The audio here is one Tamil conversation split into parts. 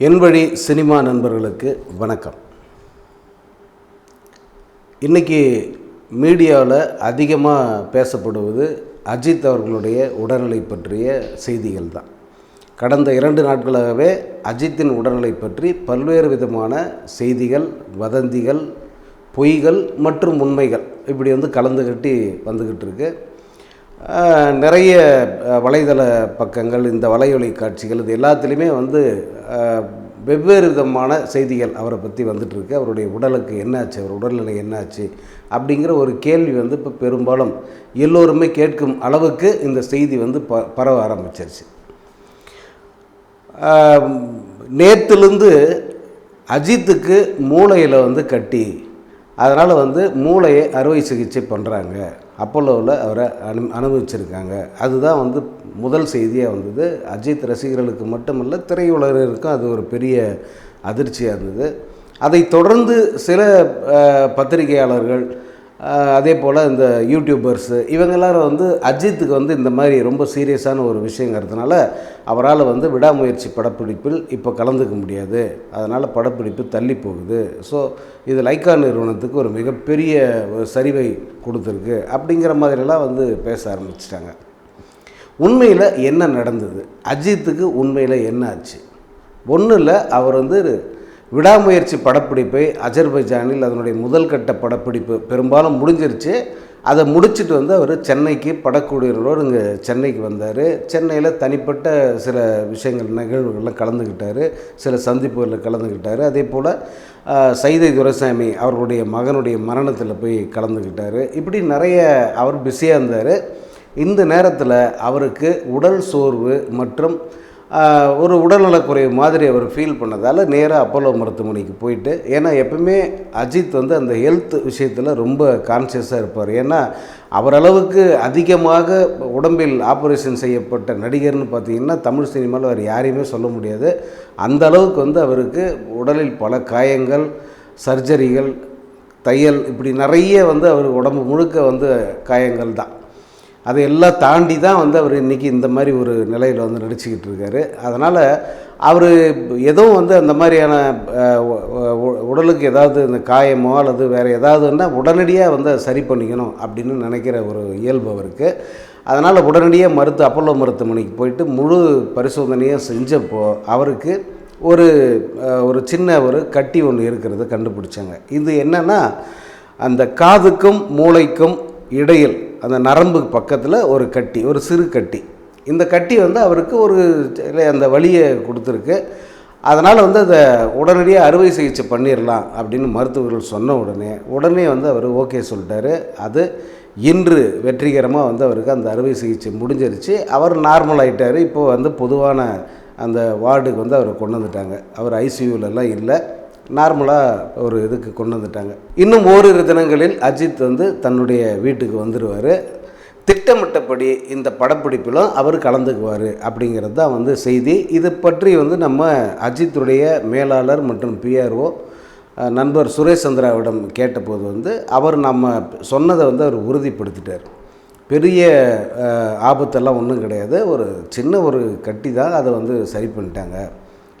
என்வழி சினிமா நண்பர்களுக்கு வணக்கம். இன்றைக்கி மீடியாவில் அதிகமாக பேசப்படுவது அஜித் அவர்களுடைய உடல்நிலை பற்றிய செய்திகள் தான். கடந்த இரண்டு நாட்களாகவே அஜித்தின் உடல்நிலை பற்றி பல்வேறு விதமான செய்திகள் வதந்திகள் பொய்கள் மற்றும் உண்மைகள் இப்படி வந்து கலந்து கட்டி வந்துக்கிட்டு இருக்குது நிறைய வலைதள பக்கங்கள் இந்த வலையொலி காட்சிகள் இது எல்லாத்துலேயுமே வந்து வெவ்வேறு விதமான செய்திகள் அவரை பற்றி வந்துட்டுருக்கு. அவருடைய உடலுக்கு என்னாச்சு அவர் உடல்நிலை என்னாச்சு அப்படிங்கிற ஒரு கேள்வி வந்து இப்போ பெரும்பாலும் எல்லோருமே கேட்கும் அளவுக்கு இந்த செய்தி வந்து ப பரவ ஆரம்பிச்சிருச்சு. நேற்றுலேருந்து அஜித்துக்கு மூளையில் வந்து கட்டி அதனால் வந்து மூளையை அறுவை சிகிச்சை பண்ணுறாங்க அப்பல்லோவில் அவரை அனு அனுபவிச்சிருக்காங்க. அதுதான் வந்து முதல் செய்தியாக வந்தது. அஜித் ரசிகர்களுக்கு மட்டுமல்ல திரையுலகருக்கும் அது ஒரு பெரிய அதிர்ச்சியாக இருந்தது. அதை தொடர்ந்து சில பத்திரிகையாளர்கள் அதே போல் இந்த யூடியூபர்ஸு இவங்க எல்லாரும் வந்து அஜித்துக்கு வந்து இந்த மாதிரி ரொம்ப சீரியஸான ஒரு விஷயங்கிறதுனால அவரால் வந்து விடாமுயற்சி படப்பிடிப்பில் இப்போ கலந்துக்க முடியாது. அதனால் படப்பிடிப்பு தள்ளி போகுது. ஸோ இது லைக்கா நிறுவனத்துக்கு ஒரு மிகப்பெரிய ஒரு சரிவை கொடுத்துருக்கு. அப்படிங்கிற மாதிரிலாம் வந்து பேச ஆரம்பிச்சிட்டாங்க. உண்மையில் என்ன நடந்தது? அஜித்துக்கு உண்மையில் என்ன ஆச்சு? ஒன்றும் இல்லை அவர் வந்து விடாமுயற்சி படப்பிடிப்பை அஜர்பைஜானில் அதனுடைய முதல் கட்ட படப்பிடிப்பு பெரும்பாலும் முடிஞ்சிருச்சு. அதை முடிச்சிட்டு வந்து அவர் சென்னைக்கு படக்கூடியவரோடு இங்கே சென்னைக்கு வந்தார். சென்னையில் தனிப்பட்ட சில விஷயங்கள் நிகழ்வுகளில் கலந்துக்கிட்டார். சில சந்திப்புகளில் கலந்துக்கிட்டார். அதே போல் சைதை துரைசாமி அவர்களுடைய மகனுடைய மரணத்தில் போய் கலந்துக்கிட்டார். இப்படி நிறைய அவர் பிஸியாக இருந்தார். இந்த நேரத்தில் அவருக்கு உடல் சோர்வு மற்றும் ஒரு உடல்நலக்குறைவு மாதிரி அவர் ஃபீல் பண்ணதால் நேராக அப்போலோ மருத்துவமனைக்கு போயிட்டு ஏன்னா எப்பவுமே அஜித் வந்து அந்த ஹெல்த் விஷயத்தில் ரொம்ப கான்சியஸாக இருப்பார். ஏன்னா அவரளவுக்கு அதிகமாக உடம்பில் ஆப்ரேஷன் செய்யப்பட்ட நடிகர்னு பார்த்தீங்கன்னா தமிழ் சினிமாவில் அவர் யாரையுமே சொல்ல முடியாது. அந்த அளவுக்கு வந்து அவருக்கு உடலில் பல காயங்கள் சர்ஜரிகள் தையல் இப்படி நிறைய வந்து அவர் உடம்பு முழுக்க வந்து காயங்கள் தான். அதையெல்லாம் தாண்டி தான் வந்து அவர் இன்றைக்கி இந்த மாதிரி ஒரு நிலையில் வந்து நடிச்சுக்கிட்டு இருக்காரு. அதனால் அவர் எதுவும் வந்து அந்த மாதிரியான உ- உடலுக்கு ஏதாவது இந்த காயமோ அல்லது வேறு ஏதாவதுன்னா உடனடியாக வந்து சரி பண்ணிக்கணும் அப்படின்னு நினைக்கிற ஒரு இயல்பு அவருக்கு. அதனால் உடனடியாக மருத்துவ அப்பல்லோ மருத்துவமனைக்கு போயிட்டு முழு பரிசோதனையும் செஞ்சப்போ அவருக்கு ஒரு ஒரு சின்ன ஒரு கட்டி ஒன்று இருக்கிறத கண்டுபிடிச்சாங்க. இது என்னென்னா அந்த காதுக்கும் மூளைக்கும் இடையில் அந்த நரம்பு பக்கத்தில் ஒரு கட்டி ஒரு சிறு கட்டி. இந்த கட்டி வந்து அவருக்கு ஒரு அந்த வழியை கொடுத்துருக்கு. அதனால் வந்து அதை உடனடியாக அறுவை சிகிச்சை பண்ணிடலாம் அப்படின்னு மருத்துவர்கள் சொன்ன உடனே உடனே வந்து அவர் ஓகே சொல்லிட்டாரு. அது இன்று வெற்றிகரமாக வந்து அவருக்கு அந்த அறுவை சிகிச்சை முடிஞ்சிருச்சு. அவர் நார்மல் ஆகிட்டார் இப்போ வந்து பொதுவான அந்த வார்டுக்கு வந்து அவரை கொண்டு வந்துட்டாங்க. அவர் ஐசியூலெல்லாம் இல்லை. நார்மலாக ஒரு இதுக்கு கொண்டு வந்துட்டாங்க. இன்னும் ஓரிரு தினங்களில் அஜித் வந்து தன்னுடைய வீட்டுக்கு வந்துடுவார் திட்டமிட்டபடி இந்த படப்பிடிப்பிலும் அவர் கலந்துக்குவார் அப்படிங்கிறது தான் வந்து செய்தி. இது பற்றி வந்து நம்ம அஜித்துடைய மேலாளர் மற்றும் பிஆர்ஓ நண்பர் சுரேஷ் சந்திராவிடம் கேட்டபோது வந்து அவர் நம்ம சொன்னதை வந்து அவர் உறுதிப்படுத்திட்டார். பெரிய ஆபத்தெல்லாம் ஒன்றும் கிடையாது. ஒரு சின்ன ஒரு கட்டி தான் அதை வந்து சரி பண்ணிட்டாங்க.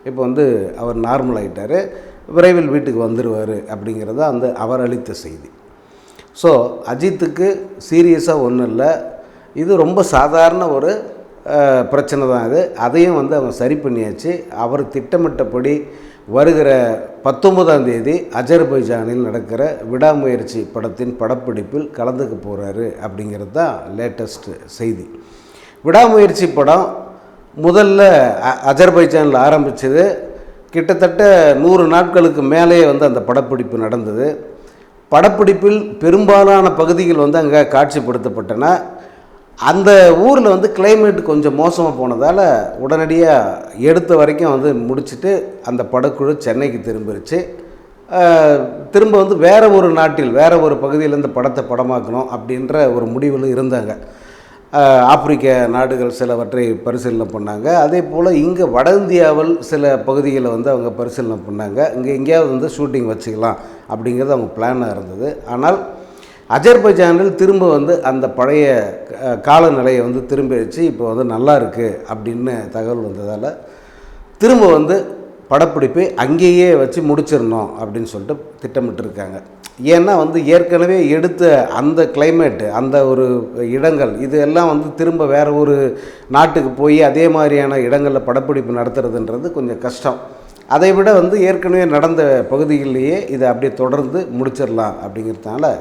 இப்போ வந்து அவர் நார்மல் ஆகிட்டார் விரைவில் வீட்டுக்கு வந்துடுவார் அப்படிங்கிறது தான் அந்த அவர் அளித்த செய்தி. ஸோ அஜித்துக்கு சீரியஸாக ஒன்றும் இல்லை. இது ரொம்ப சாதாரண ஒரு பிரச்சனை தான் இது. அதையும் வந்து அவங்க சரி பண்ணியாச்சு. அவர் திட்டமிட்டபடி வருகிற பத்தொன்பதாம் தேதி அஜர்பைஜானில் நடக்கிற விடாமுயற்சி படத்தின் படப்பிடிப்பில் கலந்துக்க போகிறாரு அப்படிங்கிறது தான் லேட்டஸ்ட் செய்தி. விடாமுயற்சி படம் முதல்ல அ- அஜர்பைஜானில் ஆரம்பித்தது கிட்டத்தட்ட நூறு நாட்களுக்கு மேலேயே வந்து அந்த படப்பிடிப்பு நடந்தது. படப்பிடிப்பில் பெரும்பாலான பகுதிகள் வந்து அங்கே காட்சிப்படுத்தப்பட்டன. அந்த ஊரில் வந்து கிளைமேட் கொஞ்சம் மோசமாக போனதால் உடனடியாக எடுத்த வரைக்கும் வந்து முடிச்சுட்டு அந்த படக்குழு சென்னைக்கு திரும்பிருச்சு. திரும்ப வந்து வேறு ஒரு நாட்டில் வேறு ஒரு பகுதியில் இந்த படத்தை படமாக்கணும் அப்படின்ற ஒரு முடிவில் இருந்தாங்க. ஆப்பிரிக்க நாடுகள் சிலவற்றை பரிசீலனை பண்ணாங்க. அதே போல் இங்கே வட இந்தியாவில் சில பகுதிகளை வந்து அவங்க பரிசீலனை பண்ணாங்க. இங்கே எங்கேயாவது வந்து ஷூட்டிங் வச்சுக்கலாம் அப்படிங்கிறது அவங்க பிளானாக இருந்தது. ஆனால் அஜர்பைஜானில் திரும்ப வந்து அந்த பழைய காலநிலையை வந்து திரும்பி வச்சு இப்போ வந்து நல்லா இருக்குது அப்படின்னு தகவல் வந்ததால் திரும்ப வந்து படப்பிடிப்பை அங்கேயே வச்சு முடிச்சிடணும் அப்படின்னு சொல்லிட்டு திட்டமிட்டிருக்காங்க. ஏன்னா வந்து ஏற்கனவே எடுத்த அந்த கிளைமேட்டு அந்த ஒரு இடங்கள் இது எல்லாம் வந்து திரும்ப வேறு ஒரு நாட்டுக்கு போய் அதே மாதிரியான இடங்களில் படப்பிடிப்பு நடத்துறதுன்றது கொஞ்சம் கஷ்டம். அதை விட வந்து ஏற்கனவே நடந்த பகுதிகளிலேயே இதை அப்படியே தொடர்ந்து முடிச்சிடலாம் அப்படிங்கிறதுனால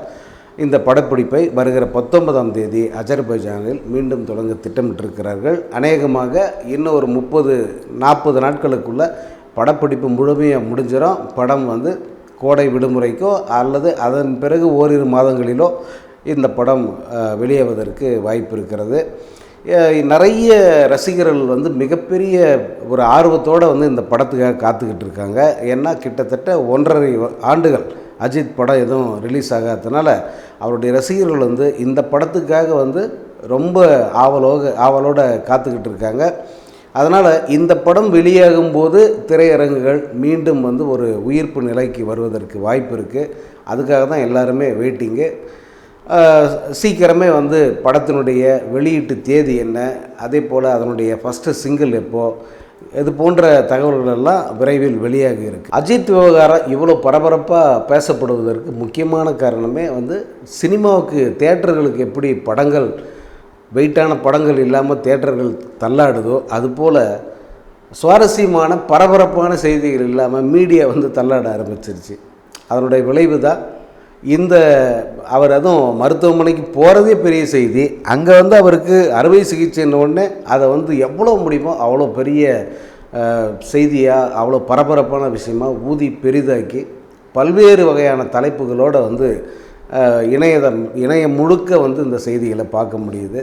இந்த படப்பிடிப்பை வருகிற பத்தொன்பதாம் தேதி அஜர்பைஜானில் மீண்டும் தொடங்க திட்டமிட்டிருக்கிறார்கள். அநேகமாக இன்னும் ஒரு முப்பது நாற்பது நாட்களுக்குள்ள படப்பிடிப்பு முழுமையாக முடிஞ்சிடும் படம் வந்து கோடை விடுமுறைக்கோ அல்லது அதன் பிறகு ஓரிரு மாதங்களிலோ இந்த படம் வெளியேவதற்கு வெளியாவதற்கு வாய்ப்பு இருக்கிறது. நிறைய ரசிகர்கள் வந்து மிகப்பெரிய ஒரு ஆர்வத்தோடு வந்து இந்த படத்துக்காக காத்துக்கிட்டு இருக்காங்க. ஏன்னா கிட்டத்தட்ட ஒன்றரை ஆண்டுகள் அஜித் படம் எதுவும் ரிலீஸ் ஆகாததுனால அவருடைய ரசிகர்கள் வந்து இந்த படத்துக்காக வந்து ரொம்ப ஆவலோக ஆவலோடு காத்துக்கிட்டு இருக்காங்க. அதனால் இந்த படம் வெளியாகும் போது திரையரங்குகள் மீண்டும் வந்து ஒரு உயிர்ப்பு நிலைக்கு வருவதற்கு வாய்ப்பு இருக்குது அதுக்காக தான் எல்லாருமே வெயிட்டிங்கு சீக்கிரமே வந்து படத்தினுடைய வெளியீட்டு தேதி என்ன அதே போல் அதனுடைய ஃபஸ்ட்டு சிங்கிள் எப்போது இது போன்ற தகவல்கள் எல்லாம் விரைவில் வெளியாகி இருக்குது அஜித் விவகாரம் இவ்வளோ பரபரப்பாக பேசப்படுவதற்கு முக்கியமான காரணமே வந்து சினிமாவுக்கு தேட்டர்களுக்கு எப்படி படங்கள் வெயிட்டான படங்கள் இல்லாமல் தேட்டர்கள் தள்ளாடுதோ அதுபோல் சுவாரஸ்யமான பரபரப்பான செய்திகள் இல்லாமல் மீடியா வந்து தள்ளாட ஆரம்பிச்சிருச்சு. அதனுடைய விளைவு தான் இந்த அவர் அதுவும் மருத்துவமனைக்கு போகிறதே பெரிய செய்தி. அங்கே வந்து அவருக்கு அறுவை சிகிச்சைன்ன உடனே அதை வந்து எவ்வளோ முடியுமோ அவ்வளோ பெரிய செய்தியாக அவ்வளோ பரபரப்பான விஷயமா ஊதி பெரிதாக்கி பல்வேறு வகையான தலைப்புகளோடு வந்து இணையதம் இணையம் முழுக்க வந்து இந்த செய்திகளை பார்க்க முடியுது.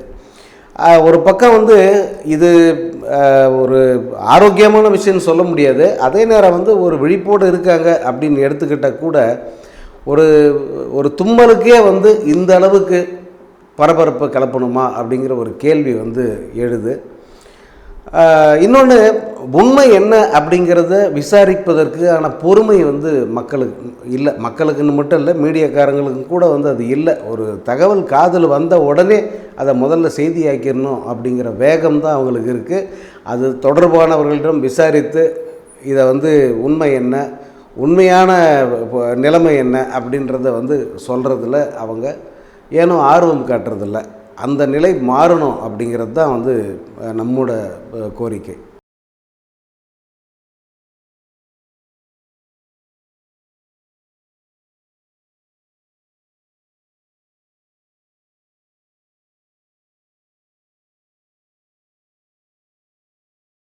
ஒரு பக்கம் வந்து இது ஒரு ஆரோக்கியமான விஷயம்னு சொல்ல முடியாது. அதே நேரம் வந்து ஒரு விழிப்போடு இருக்காங்க அப்படின்னு எடுத்துக்கிட்டால் கூட ஒரு ஒரு தும்மலுக்கே வந்து இந்த அளவுக்கு பரபரப்பை கிளப்பணுமா அப்படிங்கிற ஒரு கேள்வி வந்து எழுது. இன்னொன்று உண்மை என்ன அப்படிங்கிறத விசாரிப்பதற்கான பொறுமை வந்து மக்களுக்கு இல்லை. மக்களுக்குன்னு மட்டும் இல்லை மீடியாக்காரங்களுக்கு கூட வந்து அது இல்லை. ஒரு தகவல் காதில் வந்த உடனே அதை முதல்ல செய்தியாக்கிடணும் அப்படிங்கிற வேகம் தான் அவங்களுக்கு இருக்குது அது தொடர்பானவர்களிடம் விசாரித்து இதை வந்து உண்மை என்ன உண்மையான நிலைமை என்ன அப்படின்றத வந்து சொல்கிறதுல அவங்க ஏனோ ஆர்வம் காட்டுறதில்ல. அந்த நிலை மாறணும் அப்படிங்கிறது தான் வந்து நம்மோட கோரிக்கை.